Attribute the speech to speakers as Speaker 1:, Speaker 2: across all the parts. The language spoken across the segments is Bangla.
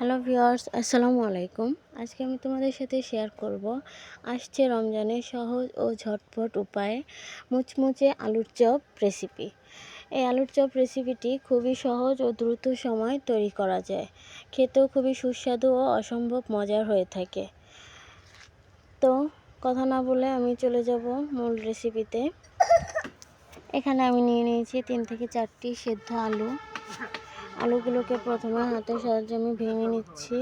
Speaker 1: হ্যালো ভিউয়ার্স, আসসালামু আলাইকুম। আজকে আমি তোমাদের সাথে শেয়ার করব, আসছে রমজানে সহজ ও ঝটপট উপায়ে মুচমুচে আলুর চপ রেসিপি এই আলুর চপ রেসিপিটি খুবই সহজ ও দ্রুত সময় তৈরি করা যায়। খেতেও খুবই সুস্বাদু ও অসম্ভব মজার হয়ে থাকে। তো, কথা না বলে আমি চলে যাব মূল রেসিপিতে এখানে আমি নিয়ে নিয়েছি তিন থেকে চারটি সেদ্ধ আলু। আলুগুলোকে প্রথমে হাতের সাহায্যে আমি ভেঙে নিচ্ছি।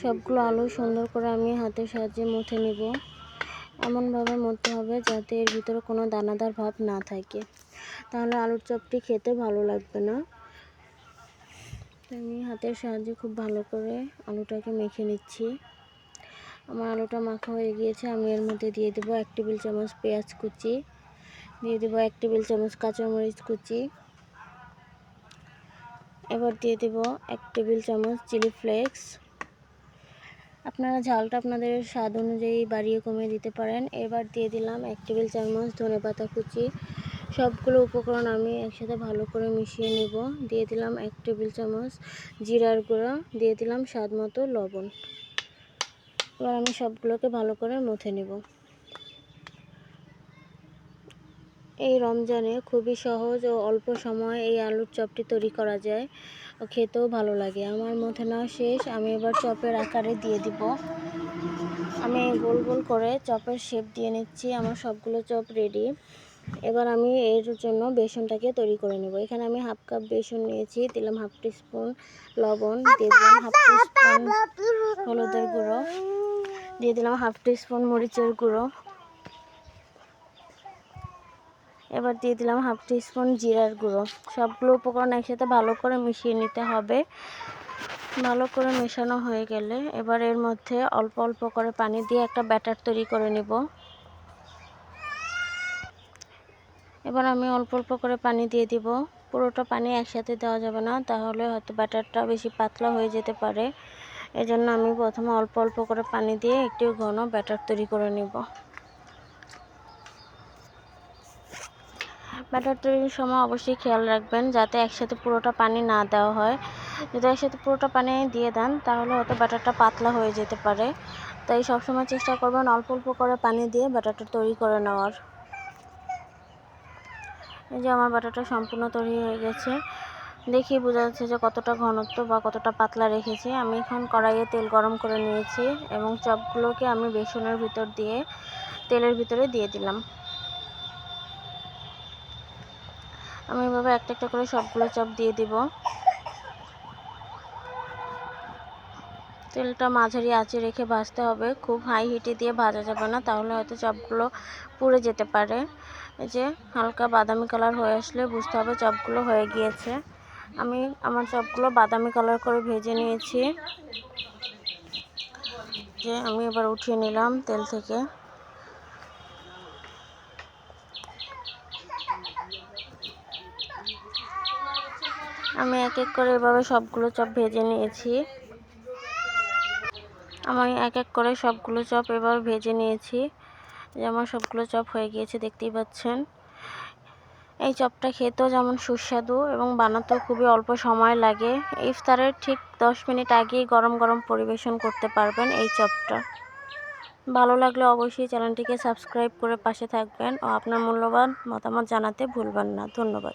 Speaker 1: সবগুলো আলু সুন্দর করে আমি হাতের সাহায্যে মুথে নিব। এমনভাবে মরতে হবে যাতে এর ভিতরে কোনো দানাদার ভাব না থাকে। তাহলে আলুর চপটি খেতে ভালো লাগবে না। আমি হাতের সাহায্যে খুব ভালো করে আলুটাকে মেখে নিচ্ছি। আমার আলুটা মাখা হয়ে গিয়েছে, আমি এর মধ্যে দিয়ে দেবো এক টেবিল চামচ পেঁয়াজ কুচি, দিয়ে দেবো এক টেবিল চামচ কাঁচামরিচ কুচি। এবার দিয়ে দেব এক টেবিল চামচ চিলি ফ্লেক্স। আপনারা ঝালটা আপনাদের স্বাদ অনুযায়ী বাড়িয়ে কমিয়ে দিতে পারেন। এবার দিয়ে দিলাম এক টেবিল চামচ ধনে পাতা কুচি। সবগুলো উপকরণ আমি একসাথে ভালো করে মিশিয়ে নেব। দিয়ে দিলাম এক টেবিল চামচ জিরার গুঁড়ো। দিয়ে দিলাম স্বাদ মতো লবণ। এবার আমি সবগুলোকে ভালো করে মুথে নেব। এই রমজানে খুবই সহজ ও অল্প সময়ে এই আলুর চপটি তৈরি করা যায়। ও খেতেও ভালো লাগে। আমার মধ্যে নেওয়া শেষ। আমি এবার চপের আকারে দিয়ে দিব। আমি গোল গোল করে চপের শেপ দিয়ে নিচ্ছি। আমার সবগুলো চপ রেডি এবার আমি এর জন্য বেসনটাকে তৈরি করে নেব। এখানে আমি হাফ কাপ বেসন নিয়েছি। দিলাম হাফ টিস্পুন লবণ। দিয়ে দিলাম হাফ টিস্পুন হলুদের গুঁড়ো। দিয়ে দিলাম হাফ টিস্পুন মরিচের গুঁড়ো। এবার দিয়ে দিলাম হাফ টিস্পুন জিরার গুঁড়ো। সবগুলো উপকরণ একসাথে ভালো করে মিশিয়ে নিতে হবে। ভালো করে মেশানো হয়ে গেলে এবার এর মধ্যে অল্প অল্প করে পানি দিয়ে একটা ব্যাটার তৈরি করে নিব। এবার আমি অল্প অল্প করে পানি দিয়ে দিব। পুরোটা পানি একসাথে দেওয়া যাবে না, তাহলে হয়তো ব্যাটারটা বেশি পাতলা হয়ে যেতে পারে। এজন্য আমি প্রথমে অল্প অল্প করে পানি দিয়ে একটু ঘন ব্যাটার তৈরি করে নিব। ব্যাটার তৈরির সময় অবশ্যই খেয়াল রাখবেন যাতে একসাথে পুরোটা পানি না দেওয়া হয়। যদি একসাথে পুরোটা পানি দিয়ে দেন, তাহলে হয়তো ব্যাটারটা পাতলা হয়ে যেতে পারে। তাই সবসময় চেষ্টা করবেন অল্প অল্প করে পানি দিয়ে ব্যাটারটা তৈরি করে নেওয়ার। এই যে আমার ব্যাটারটা সম্পূর্ণ তৈরি হয়ে গেছে। দেখি বোঝা যাচ্ছে যে কতটা ঘনত্ব বা কতটা পাতলা রেখেছি। আমি এখন কড়াইয়ে তেল গরম করে নিয়েছি এবং চপগুলোকে আমি বেসনের ভিতর দিয়ে, তেলের ভিতরে দিয়ে দিলাম। আমি এভাবে একটা একটা করে সবগুলো চপ দিয়ে দিব। তেলটা মাঝারি আঁচে রেখে ভাজতে হবে। খুব হাই হিটে দিয়ে ভাজা যাবে না, তাহলে হয়তো চপগুলো পুড়ে যেতে পারে। এই যে হালকা বাদামি কালার হয়ে আসলে বুঝতে হবে চপগুলো হয়ে গিয়েছে। আমি আমার চপগুলো বাদামি কালার করে ভেজে নিয়েছি। যে আমি এবার উঠিয়ে নিলাম তেল থেকে। আমি এক এক করে এভাবে সবগুলো চপ ভেজে নিয়েছি। আমি এক এক করে সবগুলো চপ এবার ভেজে নিয়েছি। যে আমার সবগুলো চপ হয়ে গিয়েছে, দেখতেই পাচ্ছেন। এই চপটা খেতেও যেমন সুস্বাদু এবং বানাতেও খুবই অল্প সময় লাগে। ইফতারের ঠিক দশ মিনিট আগেই গরম গরম পরিবেশন করতে পারবেন এই চপটা। ভালো লাগলে অবশ্যই চ্যানেলটিকে সাবস্ক্রাইব করে পাশে থাকবেন ও আপনার মূল্যবান মতামত জানাতে ভুলবেন না। ধন্যবাদ।